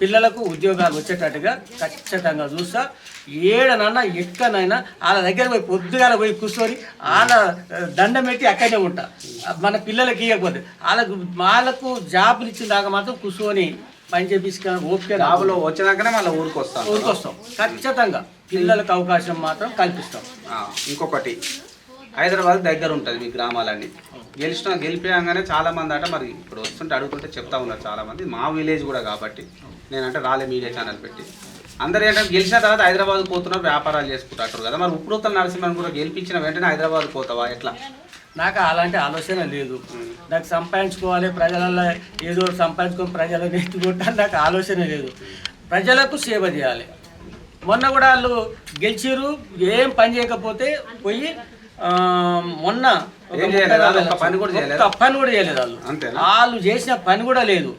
పిల్లలకు ఉద్యోగాలు వచ్చేటట్టుగా ఖచ్చితంగా చూస్తా. ఏడనన్నా ఎక్కడనైనా వాళ్ళ దగ్గర పోయి పొద్దుగాల పోయి కూర్చొని వాళ్ళ దండం పెట్టి అక్కడనే ఉంటా. మన పిల్లలకి ఇవ్వకపోతే వాళ్ళకు వాళ్ళకు జాబులు ఇచ్చిన దాకా మాత్రం కూర్చొని పని చేపించుకొని ఓపిక జాబులో వచ్చినాకనే మళ్ళీ ఊరికి వస్తాను ఊరికొస్తాం. ఖచ్చితంగా పిల్లలకు అవకాశం మాత్రం కల్పిస్తాం. ఇంకొకటి. హైదరాబాద్ దగ్గర ఉంటుంది మీ గ్రామాలన్నీ. గెలిచిన గెలిపోయాంగానే చాలా మంది అట మరి ఇప్పుడు వస్తుంటే అడుగుతుంటే చెప్తా ఉన్నారు చాలా మంది. మా విలేజ్ కూడా కాబట్టి నేనంటే రాలే మీడియా ఛానల్ పెట్టి. అందరు ఏంటంటే గెలిచిన తర్వాత హైదరాబాద్ పోతున్నారు వ్యాపారాలు చేసుకుంటారు కదా. మరి ఉప్పుడుతల నరసింహన్ కూడా గెలిపించిన వెంటనే హైదరాబాద్ పోతావా? ఎట్లా? నాకు అలాంటి ఆలోచన లేదు. నాకు సంపాదించుకోవాలి ప్రజలలో ఏదో సంపాదించుకొని ప్రజలను ఎత్తుకుంటాను నాకు ఆలోచన లేదు. ప్రజలకు సేవ చేయాలి. మొన్న కూడా వాళ్ళు గెలిచిరు ఏం పని చేయకపోతే పోయి మొన్న పని కూడా చేయలేదా? ఒక్క పని కూడా చేయలేదు వాళ్ళు. వాళ్ళు చేసిన పని కూడా లేదు.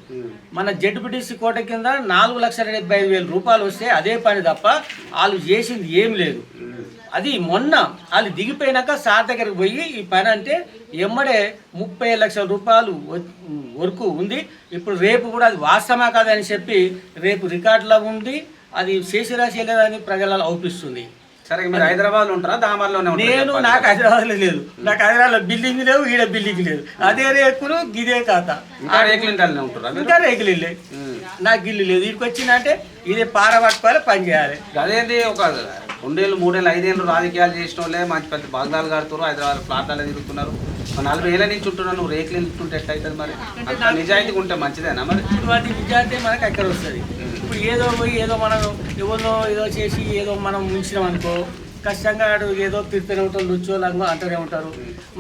మన జడ్పీటీసీ కోట కింద నాలుగు లక్షల డెబ్బై ఐదు వేల రూపాయలు వస్తే అదే పని తప్ప వాళ్ళు చేసింది ఏం లేదు. అది మొన్న వాళ్ళు దిగిపోయినాక సార్ దగ్గరికి పోయి ఈ పని అంటే ఎమ్మడే ముప్పై లక్షల రూపాయలు వరకు ఉంది. ఇప్పుడు రేపు కూడా అది వాస్తవమా కాదని చెప్పి రేపు రికార్డులో ఉంది అది చేసిరా చేయలేదని ప్రజలలో అవుపిస్తుంది. సరే మీరు హైదరాబాద్ ఉంటారా? దామర్లోనే నేను. నాకు హైదరాబాద్లో లేదు. నాకు హైదరాబాద్లో బిల్డింగ్ లేవు ఈడ బిల్డింగ్ లేదు. అదే రేకులు గిదే రేకులింటాలనే ఉంటారా మీరు? ఇంకా రేకులు ఇల్లే. నాకు ఇల్లు లేదు. ఇక్కడికి వచ్చిందంటే ఇదే పార పట్టుకోవాలి పని చేయాలి. అదేంటి ఒక రెండేళ్ళు మూడేళ్ళు ఐదేళ్ళు రాజకీయాలు చేసిన వాళ్ళే మంచి పెద్ద బాగ్దాలు కడుతున్నారు హైదరాబాద్ ప్లాట్లలో తిరుగుతున్నారు. నలభై ఏళ్ళ నుంచి ఉంటున్నావు నువ్వు రేకులు ఇంటుంటే ఎట్లయితుంది మరి నిజాయితీగా ఉంటే మంచిదేనా మరి? ఇటువంటి విద్యార్థి మనకు ఎక్కడ వస్తుంది? ఇప్పుడు ఏదో పోయి ఏదో మనం ఎవరినో ఏదో చేసి ఏదో మనం ముంచినాం అనుకో కష్టంగా ఆడు ఏదో తిరుతూనే ఉంటారు లుచ్చో లంగో అంటూనే ఉంటారు.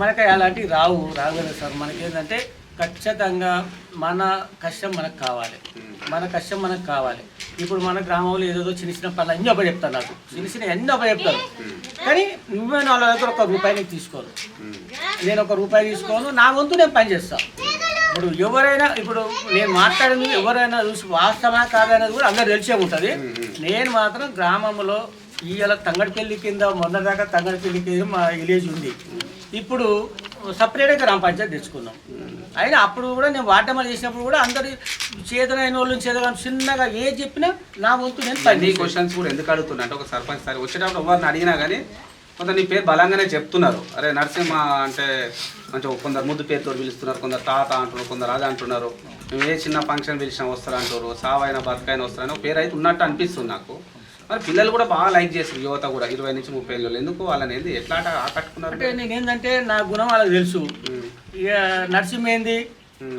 మనకి అలాంటివి రావు కదా సార్. మనకి ఏంటంటే ఖచ్చితంగా మన కష్టం మనకు కావాలి. మన కష్టం మనకు కావాలి. ఇప్పుడు మన గ్రామంలో ఏదో చిన్న చిన్న పనులు అన్నీ అప్ప చెప్తారు నాకు. చిన్న చిన్న అన్నీ అప్ప చెప్తారు కానీ నువ్వే వాళ్ళ దగ్గర ఒక రూపాయి నీకు తీసుకోను. నేను ఒక రూపాయి తీసుకోను నా వంతు నేను పని చేస్తాను ఇప్పుడు ఎవరైనా ఇప్పుడు నేను మాట్లాడింది ఎవరైనా చూసి వాస్తవా కాదనేది కూడా అందరు తెలిసే ఉంటుంది. నేను మాత్రం గ్రామంలో ఇవాళ తంగడిపల్లి కింద మొన్నదాకా తంగడిపల్లి కింద మా విలేజ్ ఉంది. ఇప్పుడు సపరేట్గా గ్రామ పంచాయతీ తెచ్చుకున్నాం. అయినా అప్పుడు కూడా నేను వాటమని చేసినప్పుడు కూడా అందరి చేతనైన వాళ్ళు చేత చిన్నగా ఏ చెప్పినా నా వంతు నేను పని. క్వశ్చన్స్ కూడా ఎందుకు అడుగుతున్నా అంటే ఒక సర్పంచ్ సార్ వచ్చేటప్పుడు ఎవరిని అడిగినా కానీ కొంత నీ పేరు బలంగానే చెప్తున్నారు. అరే నరసింహ అంటే కొంచెం కొందరు ముద్దు పేరుతో పిలుస్తున్నారు కొందరు తాత అంటున్నారు కొందరు అది అంటున్నారు. మేము ఏ చిన్న ఫంక్షన్ పిలిచినా వస్తారు అంటారు సావైనా బతకైనా వస్తారని ఒక పేరు అయితే ఉన్నట్టు అనిపిస్తుంది నాకు. మరి పిల్లలు కూడా బాగా లైక్ చేస్తారు యువత కూడా ఇరవై నుంచి ముప్పై ఏళ్ళు ఎందుకు వాళ్ళని ఏంది ఎట్లా ఆకట్టుకున్నారు అంటే నేను ఏంటంటే నా గుణం వాళ్ళకి తెలుసు. ఇక నరసింహ ఏంది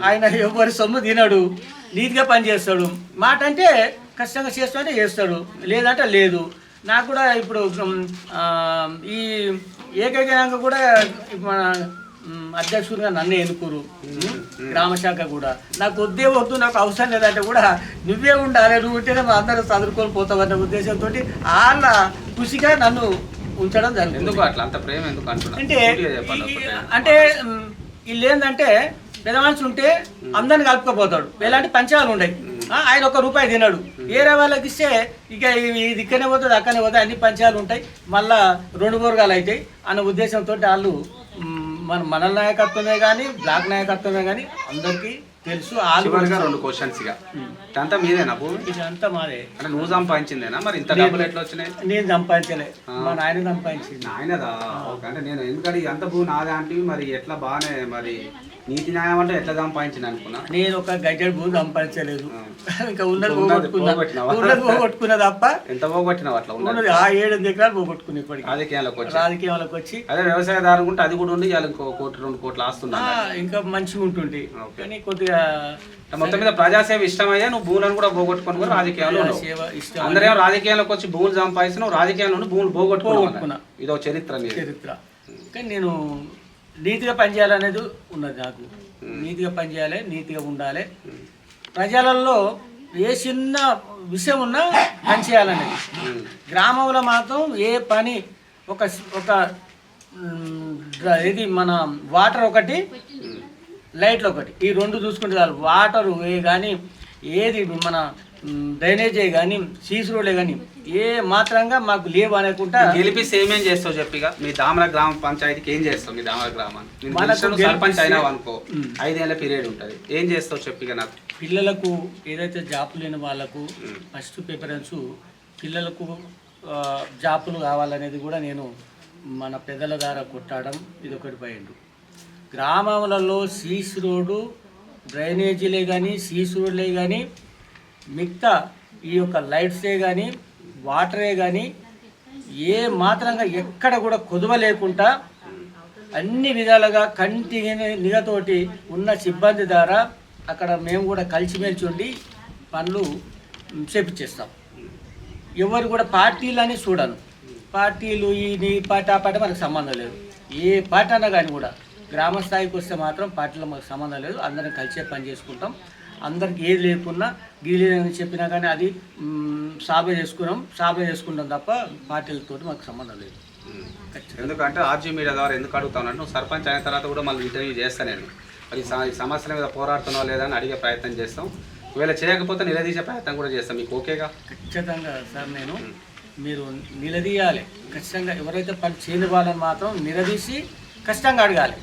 ఆయన ఎవరి సొమ్ము తినడు. నీట్గా పని చేస్తాడు. మాట అంటే కష్టంగా చేస్తాడంటే చేస్తాడు. లేదంటే లేదు. నాకు కూడా ఇప్పుడు ఈ ఏకైకంగా కూడా మన అధ్యక్షుడిగా నన్ను ఎన్నుకోరు గ్రామ శాఖ కూడా. నాకు వద్దే వద్దు నాకు అవసరం లేదంటే కూడా నువ్వే ఉండాలి నువ్వు ఉంటేనే మా అందరూ చదువుకొని పోతావన్న ఉద్దేశంతో వాళ్ళ కృషిగా నన్ను ఉంచడం జరిగింది ఎందుకు అట్లా? అంత ప్రేమ ఎందుకు అంటే. అంటే వీళ్ళు ఏంటంటే పెద్ద మనుషులు ఉంటే అందరిని కలుపుకపోతాడు. ఎలాంటి పంచాలు ఉండయి. ఆయన ఒక రూపాయి తినడు. వేరే వాళ్ళకి ఇస్తే ఇక ఇది ఇక్కడనే పోతుంది అక్కడనే పోతుంది అన్ని పంచాలు ఉంటాయి. మళ్ళా రెండు బోర్గాలు అవుతాయి అన్న ఉద్దేశంతో వాళ్ళు మన మన నాయకత్వమే కానీ బ్లాక్ నాయకత్వమే కానీ అందరికీ తెలుసు చివరిగా రెండు క్వశ్చన్స్ ఇక. ఇదంతా మీదేనా భూమి? ఇదంతా మాదే. అంటే నువ్వు సంపాదించిందేనా? మరి ఇంత డబ్బులు ఎట్లా వచ్చినాయి? నేను సంపాదించలే. మా నాయన సంపాదించింది. నాయనదా? ఓకే అంటే నేను ఎందుకంటే అంత భూ నాదే అంటే మరి ఎట్లా బాగానే మరి నీతి న్యాయం అంటే ఎట్లా సంపాదించింది అనుకున్నా? నేను ఒక గడ్జెట్ భూమి సంపాదించలేదు. ఇంకా ఉన్నది పోగొట్టుకున్నా? ఉన్నది పోగొట్టుకున్నా తప్ప ఎంత పోగొట్టినావు అట్లా ఉన్నది? ఆ ఏడు ఎకరాలు పోగొట్టుకున్నా ఇప్పటికి. రాజకీయాలకు వచ్చి. రాజకీయాలకు వచ్చి. అదే వ్యవసాయదారు ఉంటే అది కూడా ఉంది ఇవాళ ఇంకో కోటి రెండు కోట్లు ఆస్తున్నా ఇంకా మంచిగా ఓకే. కానీ కొద్దిగా మొత్తం మీద ప్రజాసేవ ఇష్టమయ్యా? నువ్వు భూములను కూడా పోగొట్టుకొని కూడా ఇష్టం. అందరేమో రాజకీయాల్లోకి వచ్చి భూములు సంపాదించిన నువ్వు రాజకీయాల్లో ఉండి భూములు పోగొట్టుకున్నా. ఇదో చరిత్ర. చరిత్ర. కానీ నేను నీతిగా పనిచేయాలనేది ఉన్నది నాకు. నీతిగా పనిచేయాలి నీతిగా ఉండాలి. ప్రజలలో ఏ చిన్న విషయం ఉన్నా పని చేయాలనేది ఉమ్. గ్రామంలో మాత్రం ఏ పని ఒక ఒక ఇది మన వాటర్ ఒకటి లైట్లు ఒకటి. ఈ రెండు చూసుకుంటే చాలు. వాటరు ఏ కానీ ఏది మన డ్రైనేజే కానీ సీసీ రోడ్లే కానీ ఏ మాత్రంగా మాకు లేవు అనుకుంటా గెలిపిస్తే ఏమేం చేస్తావు చెప్పిగా? మీ దామల గ్రామ పంచాయతీకి ఏం చేస్తావు మీ దామల గ్రామాన్ని? మనకు సర్పంచ్ అయినావు అనుకో. ఐదేళ్ళ పీరియడ్ ఉంటుంది. ఏం చేస్తావు చెప్పిగా నాకు? పిల్లలకు ఏదైతే జాబ్ లేని వాళ్ళకు. ఫస్ట్ ప్రిఫరెన్స్ పిల్లలకు జాబులు కావాలనేది కూడా నేను మన పెద్దల ద్వారా కొట్టడం ఇది ఒకటి పోయిండు. గ్రామాలలో సీస్ రోడ్డు డ్రైనేజీలే కానీ సీస్ రోడ్లే కానీ మిగతా ఈ యొక్క లైట్సే కానీ వాటరే కానీ ఏ మాత్రంగా ఎక్కడ కూడా కొదువ లేకుండా అన్ని విధాలుగా కంటి నిఘతోటి ఉన్న సిబ్బంది ద్వారా అక్కడ మేము కూడా కలిసిమెలిసి ఉండి పనులు చేపించేస్తాం ఎవరు కూడా పార్టీలు అని చూడను. పార్టీలు ఈ నీ పార్టీ ఆ పార్టీ మనకు సంబంధం లేదు. ఏ పార్టీ అన్నా కానీ కూడా గ్రామ స్థాయికి వస్తే మాత్రం పార్టీలో మాకు సంబంధం లేదు. అందరం కలిసే పని చేసుకుంటాం. అందరికి ఏది లేకున్నా గీలేదని చెప్పినా కానీ అది సాబే చేసుకున్నాం. సాబే చేసుకుంటాం తప్ప పార్టీలతో మాకు సంబంధం లేదు. ఎందుకంటే ఆర్జీ మీడియా ద్వారా ఎందుకు అడుగుతానంటే సర్పంచ్ అయిన తర్వాత కూడా మళ్ళీ ఇంటర్వ్యూ చేస్తాను నేను. మరి ఈ సమస్యల మీద పోరాడుతున్నావు లేదా అని అడిగే ప్రయత్నం చేస్తాం. ఒకవేళ చేయకపోతే నిలదీసే ప్రయత్నం కూడా చేస్తాం. మీకు ఓకేగా? ఖచ్చితంగా సార్ నేను మీరు నిలదీయాలి. ఖచ్చితంగా ఎవరైతే పని చేయని వాళ్ళని మాత్రం నిలదీసి ఖచ్చితంగా అడగాలి.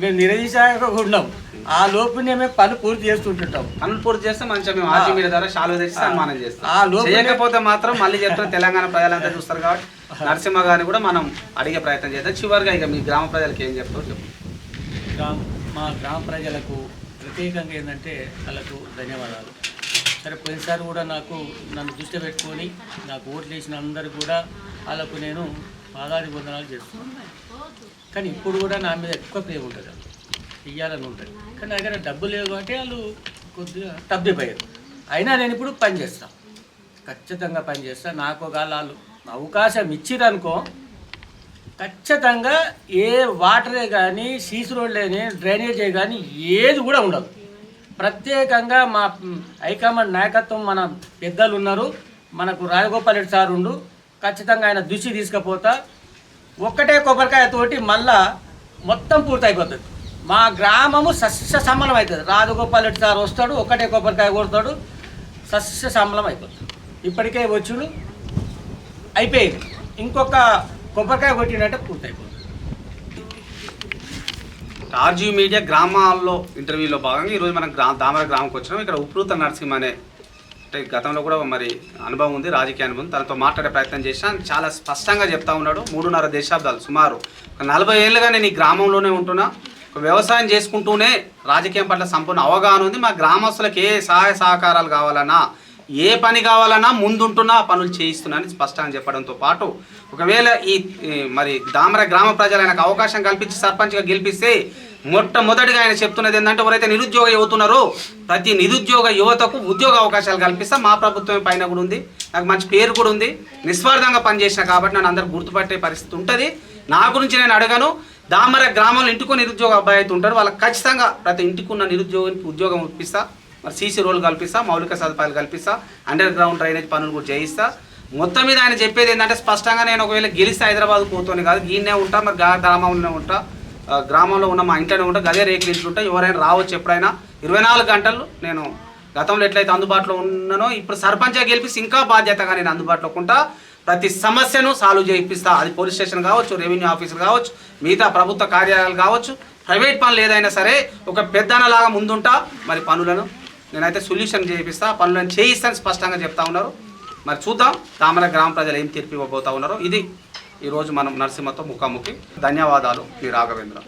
మేము నిలదీసాక ఉన్నాం ఆ లోపునే మేము పని పూర్తి చేస్తుంటుంటాం. పనులు పూర్తి చేస్తే మంచిగా మేము ఆర్జీ మీడియా ద్వారా షాలు తెచ్చి సన్మానం ఆ చేస్తాం లోపలే- చేయకపోతే మాత్రం మళ్ళీ చెప్తాం తెలంగాణ ప్రజలంతా చూస్తారు కాబట్టి నరసింహ గారిని కూడా మనం అడిగే ప్రయత్నం చేద్దాం. చివరిగా ఇక మీ గ్రామ ప్రజలకు ఏం చెప్తావు చెప్పు. గ్రామ మా గ్రామ ప్రజలకు ప్రత్యేకంగా ఏంటంటే వాళ్ళకు ధన్యవాదాలు. సరే పోయినసారి కూడా నాకు నన్ను దృష్టి పెట్టుకొని నాకు ఓట్లు వేసిన అందరు కూడా వాళ్ళకు నేను పాదాది వందనాలు చేస్తున్నాను. కానీ ఇప్పుడు కూడా నా మీద ఎక్కువ ప్రేమ ఉంటుంది ఇయ్యాలని ఉంటుంది. కానీ నా దగ్గర డబ్బు లేవు కాబట్టి వాళ్ళు కొద్దిగా తబ్బిపోయారు అయినా నేను ఇప్పుడు పని చేస్తాను ఖచ్చితంగా పని చేస్తాను నాకు ఒకవేళ వాళ్ళు అవకాశం ఇచ్చిరనుకో ఖచ్చితంగా ఏ వాటరే కానీ సీసీ రోడ్లే కానీ డ్రైనేజే కానీ ఏది కూడా ఉండదు. ప్రత్యేకంగా మా హైకమాండ్ నాయకత్వం మన పెద్దలు ఉన్నారు. మనకు రాజగోపాల్ రెడ్డి సార్ ఉండు. ఖచ్చితంగా ఆయన దృష్టి తీసుకపోతా. ఒక్కటే కొబ్బరికాయ తోటి మళ్ళా మొత్తం పూర్తయిపోతుంది మా గ్రామము సస్య సమలం అవుతుంది రాజగోపాల్ రెడ్డి సార్ వస్తాడు ఒక్కటే కొబ్బరికాయ కొడతాడు సస్య సమలం అయిపోతుంది ఇప్పటికే వచ్చుడు అయిపోయింది. ఇంకొక కొబ్బరికాయ కొట్టినట్టే పూర్తయిపోతుంది ఆర్జీ మీడియా గ్రామాల్లో ఇంటర్వ్యూలో భాగంగా ఈరోజు మనం గ్రా దామర గ్రామంకి వచ్చినాం. ఇక్కడ ఉప్రూత నరసింహ అనే అంటే గతంలో కూడా మరి అనుభవం ఉంది రాజకీయ అనుభవం తనతో మాట్లాడే ప్రయత్నం చేశాను చాలా స్పష్టంగా చెప్తా ఉన్నాడు మూడున్నర దశాబ్దాలు సుమారు. ఒక నలభై ఏళ్ళుగా నేను ఈ గ్రామంలోనే ఉంటున్నా. ఒక వ్యవసాయం చేసుకుంటూనే రాజకీయం పట్ల సంపూర్ణ అవగాహన ఉంది. మా గ్రామస్తులకు ఏ సహాయ సహకారాలు కావాలన్నా ఏ పని కావాలన్నా ముందుంటున్నా పనులు చేయిస్తున్నానని స్పష్టంగా చెప్పడంతో పాటు ఒకవేళ ఈ ఈ మరి దామర గ్రామ ప్రజలు ఆయనకు అవకాశం కల్పించి సర్పంచ్గా గెలిపిస్తే మొట్టమొదటిగా ఆయన చెప్తున్నది ఏంటంటే ఎవరైతే నిరుద్యోగ యువతున్నారో ప్రతి నిరుద్యోగ యువతకు ఉద్యోగ అవకాశాలు కల్పిస్తా. మా ప్రభుత్వం పైన కూడా ఉంది. నాకు మంచి పేరు కూడా ఉంది. నిస్వార్థంగా పనిచేసిన కాబట్టి నన్ను అందరు గుర్తుపట్టే పరిస్థితి ఉంటుంది. నా గురించి నేను అడగను. దామర గ్రామంలో ఇంటికో నిరుద్యోగ అబ్బాయి అయితే ఉంటారు వాళ్ళకి ఖచ్చితంగా ప్రతి ఇంటికి ఉన్న నిరుద్యోగానికి ఉద్యోగం ఇప్పిస్తా మరి సీసీ రోల్ కల్పిస్తా మౌలిక సదుపాయాలు కల్పిస్తా అండర్ గ్రౌండ్ డ్రైనేజ్ పనులు కూడా చేయిస్తా. మొత్తం మీద ఆయన చెప్పేది ఏంటంటే స్పష్టంగా నేను ఒకవేళ గెలిస్తే హైదరాబాద్ పోతాను కాదు. గీనే ఉంటా మరి గా గ్రామంలోనే ఉంటా. గ్రామంలో ఉన్న మా ఇంట్లోనే ఉంటా గదే రేకులు ఇంట్లో ఉంటా ఎవరైనా రావచ్చు ఎప్పుడైనా. ఇరవై నాలుగు గంటలు నేను గతంలో ఎట్లయితే అందుబాటులో ఉన్నానో ఇప్పుడు సర్పంచ్గా గెలిపిస్తే ఇంకా బాధ్యతగా నేను అందుబాటులో ఉంటా. ప్రతి సమస్యను సాల్వ్ చేయిస్తా. అది పోలీస్ స్టేషన్ కావచ్చు రెవెన్యూ ఆఫీసులు కావచ్చు మిగతా ప్రభుత్వ కార్యాలయాలు కావచ్చు. ప్రైవేట్ పనులు ఏదైనా సరే ఒక పెద్దనలాగా ముందుంటా. మరి పనులను నేనైతే సొల్యూషన్ చేయిస్తా. పనులను చేయిస్తాను స్పష్టంగా చెప్తా ఉన్నారు. మరి చూద్దాం. తామర గ్రామ ప్రజలు ఏం తీర్పు ఇవ్వబోతా ఉన్నారో. ఇది ఈరోజు మనం నరసింహతో ముఖాముఖి. ధన్యవాదాలు మీ రాఘవేంద్ర.